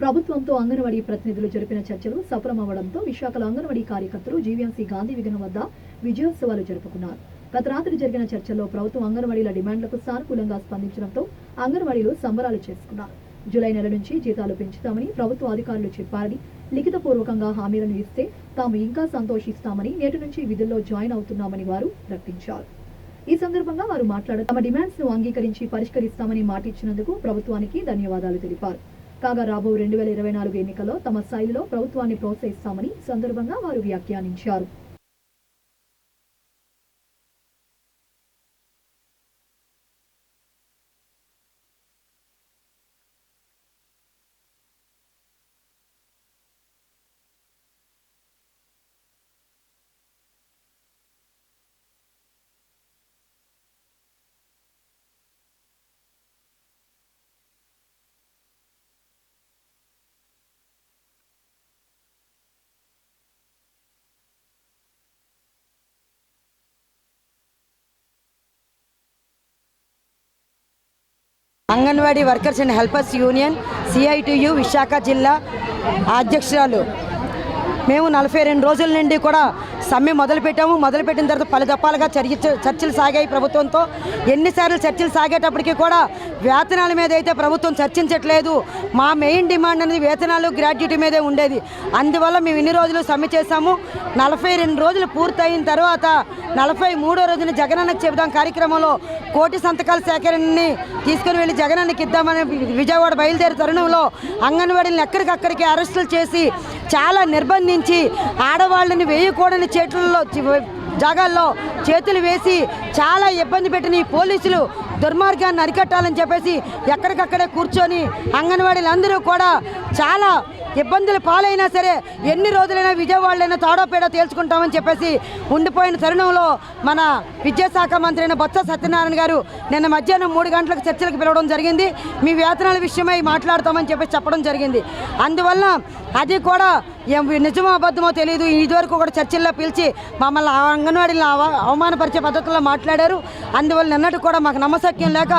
ప్రభుత్వంతో అంగన్వాడీ ప్రతినిధులు జరిపిన చర్చలు సఫలమవడంతో విశాఖలో అంగన్వాడీ కార్యకర్తలు జీవీఎంసీ గాంధీ విగ్రహం వద్ద విజయోత్సవాలు జరుపుకున్నారు. గత రాత్రి జరిగిన చర్చల్లో ప్రభుత్వం అంగన్వాడీల డిమాండ్లకు సానుకూలంగా స్పందించడంతో అంగన్వాడీలు సంబరాలు చేసుకున్నారు. జూలై నెల నుంచి జీతాలు పెంచుతామని ప్రభుత్వ అధికారులు చెప్పారని లిఖితపూర్వకంగా హామీలను ఇస్తే తాము ఇంకా సంతోషిస్తామని నేటి నుంచి విధుల్లో జాయిన్ అవుతున్నామని వారు ప్రకటించారు. ఈ సందర్భంగా వారు మాట్లాడుతూ తమ డిమాండ్స్ను అంగీకరించి పరిష్కరిస్తామని మాటిచ్చినందుకు ప్రభుత్వానికి ధన్యవాదాలు తెలిపారు. కాగా రాబో రెండు వేల ఇరవై నాలుగు ఎన్నికల్లో తమ శైలిలో ప్రభుత్వాన్ని ప్రోత్సహిస్తామని సందర్భంగా వారు వ్యాఖ్యానించారు. Anganwadi workers and helpers union CITU Visakha జిల్లా అధ్యక్షురాలు. మేము నలభై రెండు రోజుల నుండి కూడా సమ్మె మొదలుపెట్టాము. మొదలుపెట్టిన తర్వాత పలు దఫాలుగా చర్య చర్చలు సాగాయి ప్రభుత్వంతో. ఎన్నిసార్లు చర్చలు సాగేటప్పటికీ కూడా వేతనాల మీద అయితే ప్రభుత్వం చర్చించట్లేదు. మా మెయిన్ డిమాండ్ అనేది వేతనాలు గ్రాడ్యుటీ మీదే ఉండేది. అందువల్ల మేము ఇన్ని రోజులు సమ్మె చేశాము. నలభై రెండు రోజులు పూర్తయిన తర్వాత నలభై మూడో రోజున జగనన్నకు చెబుదాం కార్యక్రమంలో కోటి సంతకాల సేకరణని తీసుకుని వెళ్ళి జగనన్నకి ఇద్దామని విజయవాడ బయలుదేరే తరుణంలో అంగన్వాడీలను ఎక్కడికక్కడికి అరెస్టులు చేసి చాలా నిర్బంధించి ఆడవాళ్ళని వేయకూడని చేతుల్లో జాగాల్లో చేతులు వేసి చాలా ఇబ్బంది పెట్టిన ఈ పోలీసులు దుర్మార్గాన్ని అరికట్టాలని చెప్పేసి ఎక్కడికక్కడే కూర్చొని అంగన్వాడీలు అందరూ కూడా చాలా ఇబ్బందులు పాలైనా సరే ఎన్ని రోజులైనా విజయవాడలైనా తాడోపేడో తేల్చుకుంటామని చెప్పేసి ఉండిపోయిన తరుణంలో మన విద్యాశాఖ మంత్రి అయిన బొత్స సత్యనారాయణ గారు నిన్న మధ్యాహ్నం మూడు గంటలకు చర్చలకు పిలవడం జరిగింది. మీ వేతనాల విషయమై మాట్లాడతామని చెప్పేసి చెప్పడం జరిగింది. అందువల్ల అది కూడా నిజమో అబద్ధమో తెలియదు ఇదివరకు కూడా చర్చల్లో పిలిచి మమ్మల్ని ఆ అంగన్వాడీలను అవ- అవమానపరిచే పద్ధతుల్లో మాట్లాడారు. అందువల్ల నిన్నటి కూడా మాకు నమ్మశక్యం లేక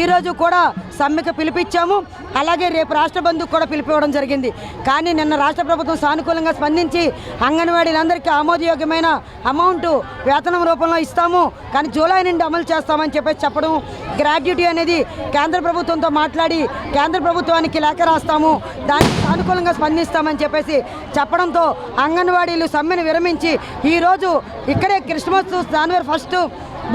ఈరోజు కూడా సమ్మెకు పిలిపించాము. అలాగే రేపు రాష్ట్ర బంధుకు కూడా పిలిపివ్వడం జరిగింది. కానీ నిన్న రాష్ట్ర ప్రభుత్వం సానుకూలంగా స్పందించి అంగన్వాడీలందరికీ ఆమోదయోగ్యమైన అమౌంట్ వేతనం రూపంలో ఇస్తాము. కానీ జూలై నుండి అమలు చేస్తామని చెప్పేసి చెప్పడం గ్రాడ్యుటీ అనేది కేంద్ర ప్రభుత్వంతో మాట్లాడి కేంద్ర ప్రభుత్వానికి లేఖ రాస్తాము. దానికి సానుకూలంగా స్పందిస్తామని చెప్పేసి చెప్పడంతో అంగన్వాడీలు సమ్మెను విరమించి ఈరోజు ఇక్కడే క్రిస్మస్ జనవరి ఫస్ట్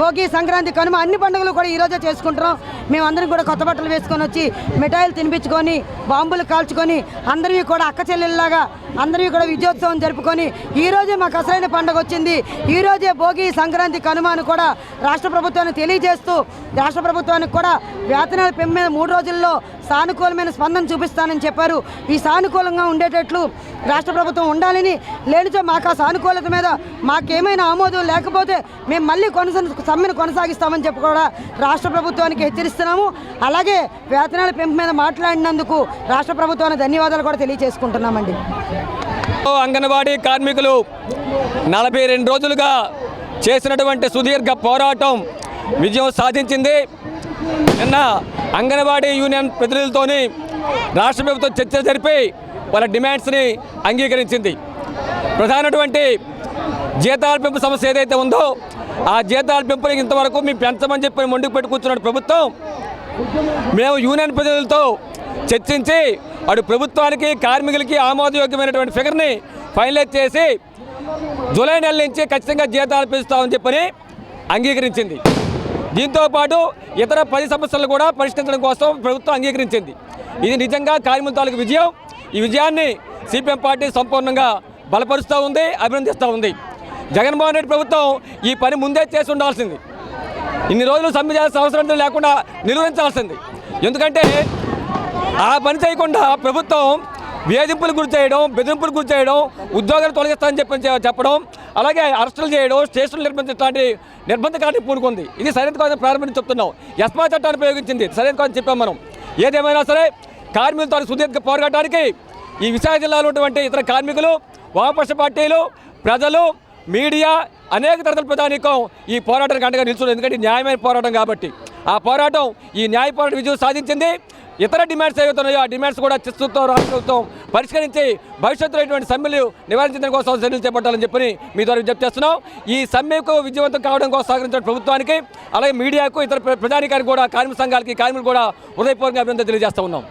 భోగి సంక్రాంతి కనుమ అన్ని పండుగలు కూడా ఈరోజే చేసుకుంటున్నాం. మేమందరం కూడా కొత్త బట్టలు వేసుకొని వచ్చి మిఠాయిలు తినిపించుకొని బాంబులు కాల్చుకొని అందరివి కూడా అక్క చెల్లెల్లాగా అందరివి కూడా విజయోత్సవం జరుపుకొని ఈరోజే మాకు అసలైన పండుగ వచ్చింది. ఈరోజే భోగి సంక్రాంతి కనుమ అని కూడా రాష్ట్ర ప్రభుత్వాన్ని తెలియజేస్తూ రాష్ట్ర ప్రభుత్వానికి కూడా వేతనాల పెంపు మీద మూడు రోజుల్లో సానుకూలమైన స్పందన చూపిస్తానని చెప్పారు. ఈ సానుకూలంగా ఉండేటట్లు రాష్ట్ర ప్రభుత్వం ఉండాలని లేనిచో మాకు ఆ సానుకూలత మీద మాకేమైనా ఆమోదం లేకపోతే మేము మళ్ళీ కొనసా సమ్మెను కొనసాగిస్తామని చెప్పి కూడా రాష్ట్ర ప్రభుత్వానికి తెలియజేస్తున్నాము అలాగే వేతనాల పెంపు మీద మాట్లాడినందుకు రాష్ట్ర ప్రభుత్వానికి ధన్యవాదాలు కూడా తెలియజేసుకుంటున్నామండి. అంగన్వాడీ కార్మికులు నలభై రెండు రోజులుగా చేసినటువంటి సుదీర్ఘ పోరాటం విజయం సాధించింది. నిన్న అంగన్వాడీ యూనియన్ ప్రతినిధులతోని రాష్ట్ర ప్రభుత్వం చర్చలు జరిపి వాళ్ళ డిమాండ్స్ని అంగీకరించింది. ప్రధానటువంటి జీతాల పెంపు సమస్య ఏదైతే ఉందో ఆ జీతాల పెంపుని ఇంతవరకు మేము పెంచమని చెప్పి మొండికి పెట్టి ప్రభుత్వం. మేము యూనియన్ ప్రజలతో చర్చించి అటు ప్రభుత్వానికి కార్మికులకి ఆమోదయోగ్యమైనటువంటి ఫిగర్ని ఫైనలైజ్ చేసి జూలై నెల నుంచి ఖచ్చితంగా జీతాలు పెంచుతామని చెప్పని అంగీకరించింది. దీంతో పాటు ఇతర పది సమస్యలు కూడా పరిష్కరించడం కోసం ప్రభుత్వం అంగీకరించింది. ఇది నిజంగా కార్మికుల తాలూకు విజయం. ఈ విజయాన్ని సిపిఎం పార్టీ సంపూర్ణంగా బలపరుస్తూ ఉంది అభినందిస్తూ ఉంది. జగన్మోహన్ రెడ్డి ప్రభుత్వం ఈ పని ముందే చేసి ఉండాల్సింది. ఇన్ని రోజులు సమ్మె చేయాల్సిన అవసరం లేకుండా నిర్వహించాల్సింది ఎందుకంటే ఆ పని చేయకుండా ప్రభుత్వం వేధింపులు గురి చేయడం బెదిరింపులు గురి చేయడం ఉద్యోగాలు తొలగిస్తానని చెప్పి చెప్పడం అలాగే అరెస్టులు చేయడం స్టేషన్లు నిర్బంధించడానికి నిర్బంధకాన్ని పూనుకుంది. ఇది సరైన కోసం ప్రారంభించి చెప్తున్నాం. ఎస్మా చట్టాన్ని ఉపయోగించింది. సరైన కోసం చెప్పాం మనం. ఏదేమైనా సరే కార్మికులతో సుదీర్ఘ పోరాటానికి ఈ విశాఖ జిల్లాలో ఉన్నటువంటి ఇతర కార్మికులు వామపక్ష పార్టీలు ప్రజలు మీడియా అనేక తరగతుల ప్రధానికం ఈ పోరాటానికి అండగా నిలుచుంది ఎందుకంటే న్యాయమైన పోరాటం కాబట్టి. ఆ పోరాటం ఈ న్యాయ పోరాటం విజయం సాధించింది. ఇతర డిమాండ్స్ ఏవైతున్నాయో ఆ డిమాండ్స్ కూడా చిత్తుతో రాష్ట్రంతో పరిష్కరించి భవిష్యత్తులో ఇటువంటి సమ్మెలు నివారించడం కోసం చర్యలు చేపట్టాలని చెప్పి మీ ద్వారా విజ్ఞప్తి చేస్తున్నాం. ఈ సమ్మెకు విజయవంతం కావడం కోసం సహకరించిన ప్రభుత్వానికి అలాగే మీడియాకు ఇతర ప్ర- కూడా కార్మిక సంఘాలకి కార్మికులు కూడా హృదయపూర్వకంగా అభినందన తెలియజేస్తూ ఉన్నాం.